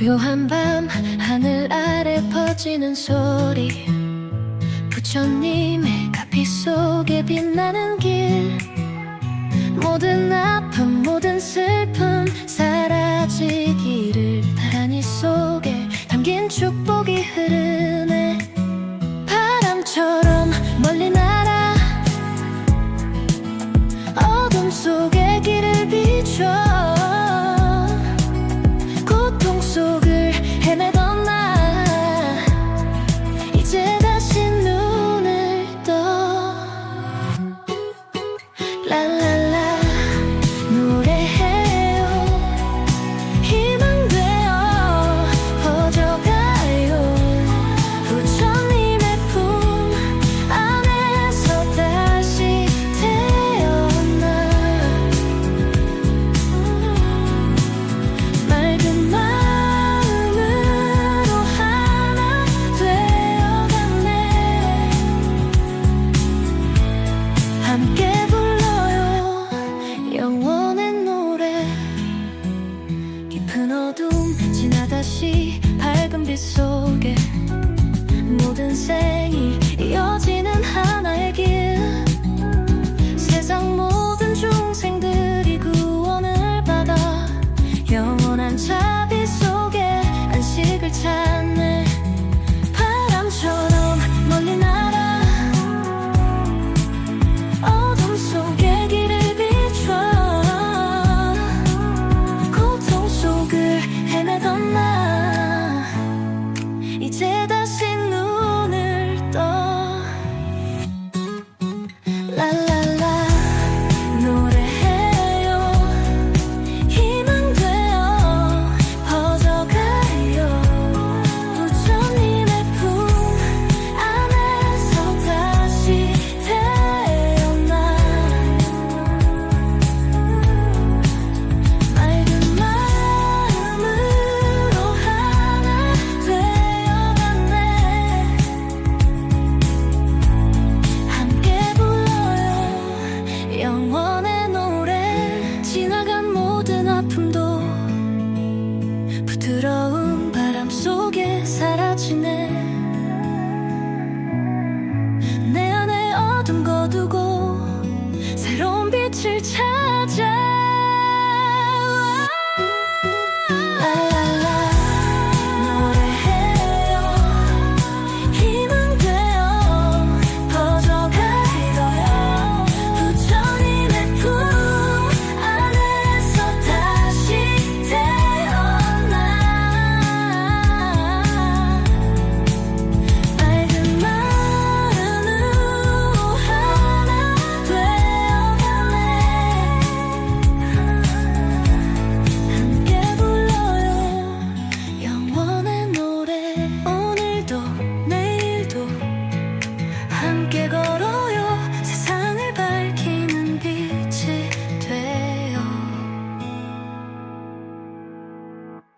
고요한 밤 하늘 아래 퍼지는 소리. 부처님의 가피 속에 빛나는 길. 모든 공기 속에 모든 생이 두고 새로운 빛을 찾아